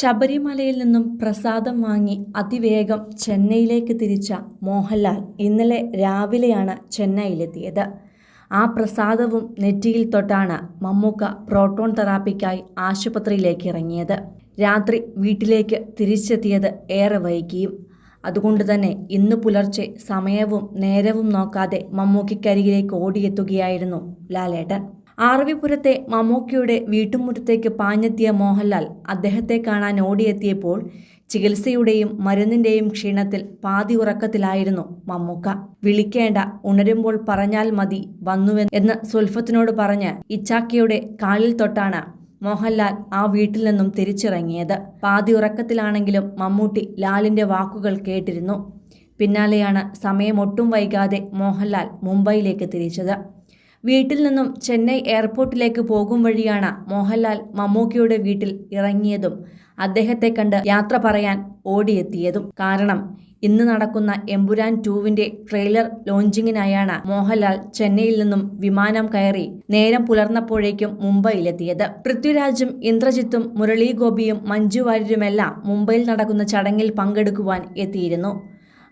ശബരിമലയിൽ നിന്നും പ്രസാദം വാങ്ങി അതിവേഗം ചെന്നൈയിലേക്ക് തിരിച്ച മോഹൻലാൽ ഇന്നലെ രാവിലെയാണ് ചെന്നൈയിലെത്തിയത്. ആ പ്രസാദവും നെറ്റിയിൽ തൊട്ടാണ് മമ്മൂക്ക പ്രോട്ടോൺ തെറാപ്പിക്കായി ആശുപത്രിയിലേക്ക് ഇറങ്ങിയത്. രാത്രി വീട്ടിലേക്ക് തിരിച്ചെത്തിയത് ഏറെ വൈകിയും. അതുകൊണ്ട് തന്നെ ഇന്ന് പുലർച്ചെ സമയവും നേരവും നോക്കാതെ മമ്മൂക്കിക്കരികിലേക്ക് ഓടിയെത്തുകയായിരുന്നു ലാലേട്ടൻ. ആർവിപുരത്തെ മമ്മൂക്കിയുടെ വീട്ടുമുറ്റത്തേക്ക് പാഞ്ഞെത്തിയ മോഹൻലാൽ അദ്ദേഹത്തെ കാണാൻ ഓടിയെത്തിയപ്പോൾ ചികിത്സയുടെയും മരുന്നിന്റെയും ക്ഷീണത്തിൽ പാതി ഉറക്കത്തിലായിരുന്നു മമ്മൂക്ക. വിളിക്കേണ്ട ഉണരുമ്പോൾ പറഞ്ഞാൽ മതി വന്നുവെന്ന് എന്ന് സുൽഫത്തിനോട് പറഞ്ഞ് ഇച്ചാക്കിയുടെ കാലിൽ തൊട്ടാണ് മോഹൻലാൽ ആ വീട്ടിൽ നിന്നും തിരിച്ചിറങ്ങിയത്. പാതി ഉറക്കത്തിലാണെങ്കിലും മമ്മൂട്ടി ലാലിന്റെ വാക്കുകൾ കേട്ടിരുന്നു. പിന്നാലെയാണ് സമയം ഒട്ടും വൈകാതെ മോഹൻലാൽ മുംബൈയിലേക്ക് തിരിച്ചത്. വീട്ടിൽ നിന്നും ചെന്നൈ എയർപോർട്ടിലേക്ക് പോകും വഴിയാണ് മോഹൻലാൽ മമ്മൂക്കിയുടെ വീട്ടിൽ ഇറങ്ങിയതും അദ്ദേഹത്തെ കണ്ട് യാത്ര പറയാൻ ഓടിയെത്തിയതും. കാരണം ഇന്ന് നടക്കുന്ന എമ്പുരാൻ ടൂവിന്റെ ട്രെയിലർ ലോഞ്ചിങ്ങിനായാണ് മോഹൻലാൽ ചെന്നൈയിൽ നിന്നും വിമാനം കയറി നേരം പുലർന്നപ്പോഴേക്കും മുംബൈയിലെത്തിയത്. പൃഥ്വിരാജും ഇന്ദ്രജിത്തും മുരളി ഗോപിയും മഞ്ജു വാര്യരുമെല്ലാം മുംബൈയിൽ നടക്കുന്ന ചടങ്ങിൽ പങ്കെടുക്കുവാൻ എത്തിയിരുന്നു.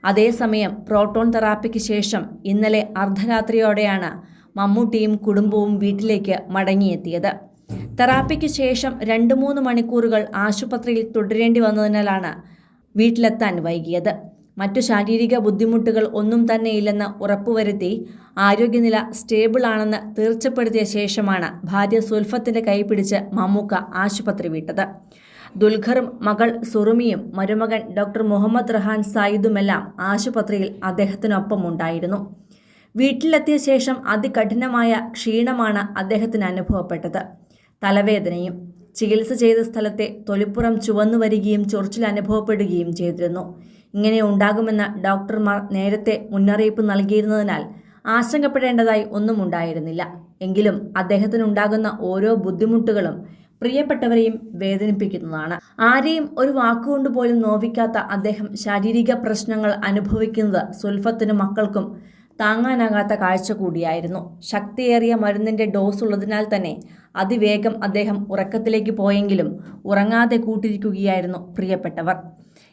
അതേസമയം പ്രോട്ടോൺ തെറാപ്പിക്ക് ശേഷം ഇന്നലെ അർദ്ധരാത്രിയോടെയാണ് മമ്മൂട്ടിയും കുടുംബവും വീട്ടിലേക്ക് മടങ്ങിയെത്തിയത്. തെറാപ്പിക്ക് ശേഷം രണ്ട് മൂന്ന് മണിക്കൂറുകൾ ആശുപത്രിയിൽ തുടരേണ്ടി വന്നതിനാലാണ് വീട്ടിലെത്താൻ വൈകിയത്. മറ്റു ശാരീരിക ബുദ്ധിമുട്ടുകൾ ഒന്നും തന്നെയില്ലെന്ന് ഉറപ്പുവരുത്തി ആരോഗ്യനില സ്റ്റേബിൾ ആണെന്ന് തീർച്ചപ്പെടുത്തിയ ശേഷമാണ് ഭാര്യ സുൽഫത്തിന്റെ കൈപിടിച്ച് മമ്മൂക്ക ആശുപത്രി വിട്ടത്. ദുൽഖറും മകൾ സുറുമിയും മരുമകൻ ഡോക്ടർ മുഹമ്മദ് റഹാൻ സായിദുമെല്ലാം ആശുപത്രിയിൽ അദ്ദേഹത്തിനൊപ്പം ഉണ്ടായിരുന്നു വീട്ടിലെത്തിയ ശേഷം അതികഠിനമായ ക്ഷീണമാണ് അദ്ദേഹത്തിന് അനുഭവപ്പെട്ടത്. തലവേദനയും ചികിത്സ ചെയ്ത സ്ഥലത്തെ തൊലിപ്പുറം ചുവന്നു വരികയും ചൊറിച്ചിൽ അനുഭവപ്പെടുകയും ചെയ്തിരുന്നു. ഇങ്ങനെ ഉണ്ടാകുമെന്ന് ഡോക്ടർമാർ നേരത്തെ മുന്നറിയിപ്പ് നൽകിയിരുന്നതിനാൽ ആശങ്കപ്പെടേണ്ടതായി ഒന്നും ഉണ്ടായിരുന്നില്ല. എങ്കിലും അദ്ദേഹത്തിനുണ്ടാകുന്ന ഓരോ ബുദ്ധിമുട്ടുകളും പ്രിയപ്പെട്ടവരെയും വേദനിപ്പിക്കുന്നതാണ്. ആരെയും ഒരു വാക്കുകൊണ്ട് പോലും നോവിക്കാത്ത അദ്ദേഹം ശാരീരിക പ്രശ്നങ്ങൾ അനുഭവിക്കുന്നത് സുൽഫത്തിനും മക്കൾക്കും താങ്ങാനാകാത്ത കാഴ്ച കൂടിയായിരുന്നു. ശക്തിയേറിയ മരുന്നിന്റെ ഡോസ് ഉള്ളതിനാൽ തന്നെ അതിവേഗം അദ്ദേഹം ഉറക്കത്തിലേക്ക് പോയെങ്കിലും ഉറങ്ങാതെ കൂട്ടിരിക്കുകയായിരുന്നു പ്രിയപ്പെട്ടവർ.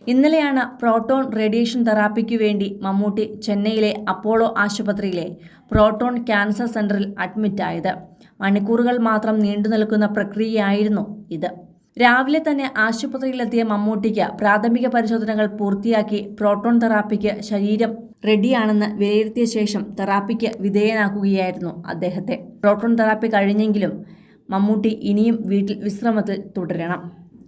ഇന്നലെയാണ് പ്രോട്ടോൺ റേഡിയേഷൻ തെറാപ്പിക്ക് വേണ്ടി മമ്മൂട്ടി ചെന്നൈയിലെ അപ്പോളോ ആശുപത്രിയിലെ പ്രോട്ടോൺ ക്യാൻസർ സെന്ററിൽ അഡ്മിറ്റായത്. മണിക്കൂറുകൾ മാത്രം നീണ്ടു നിൽക്കുന്ന പ്രക്രിയയായിരുന്നു ഇത്. രാവിലെ തന്നെ ആശുപത്രിയിലെത്തിയ മമ്മൂട്ടിക്ക് പ്രാഥമിക പരിശോധനകൾ പൂർത്തിയാക്കി പ്രോട്ടോൺ തെറാപ്പിക്ക് ശരീരം റെഡിയാണെന്ന് വിലയിരുത്തിയ ശേഷം തെറാപ്പിക്ക് വിധേയനാക്കുകയായിരുന്നു അദ്ദേഹത്തെ. പ്രോട്ടോൺ തെറാപ്പി കഴിഞ്ഞെങ്കിലും മമ്മൂട്ടി ഇനിയും വീട്ടിൽ വിശ്രമത്തിൽ തുടരണം.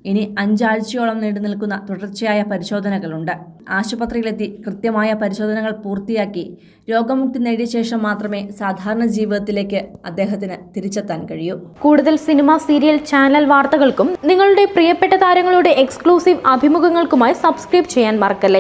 ഇനി അഞ്ചാഴ്ചയോളം നീണ്ടു നിൽക്കുന്ന തുടർച്ചയായ പരിശോധനകളുണ്ട്. ആശുപത്രിയിലെത്തി കൃത്യമായ പരിശോധനകൾ പൂർത്തിയാക്കി രോഗമുക്തി നേടിയ ശേഷം മാത്രമേ സാധാരണ ജീവിതത്തിലേക്ക് അദ്ദേഹത്തിന് തിരിച്ചെത്താൻ കഴിയൂ. കൂടുതൽ സിനിമ സീരിയൽ ചാനൽ വാർത്തകൾക്കും നിങ്ങളുടെ പ്രിയപ്പെട്ട താരങ്ങളുടെ എക്സ്ക്ലൂസീവ് അഭിമുഖങ്ങൾക്കുമായി സബ്സ്ക്രൈബ് ചെയ്യാൻ മറക്കല്ലേ?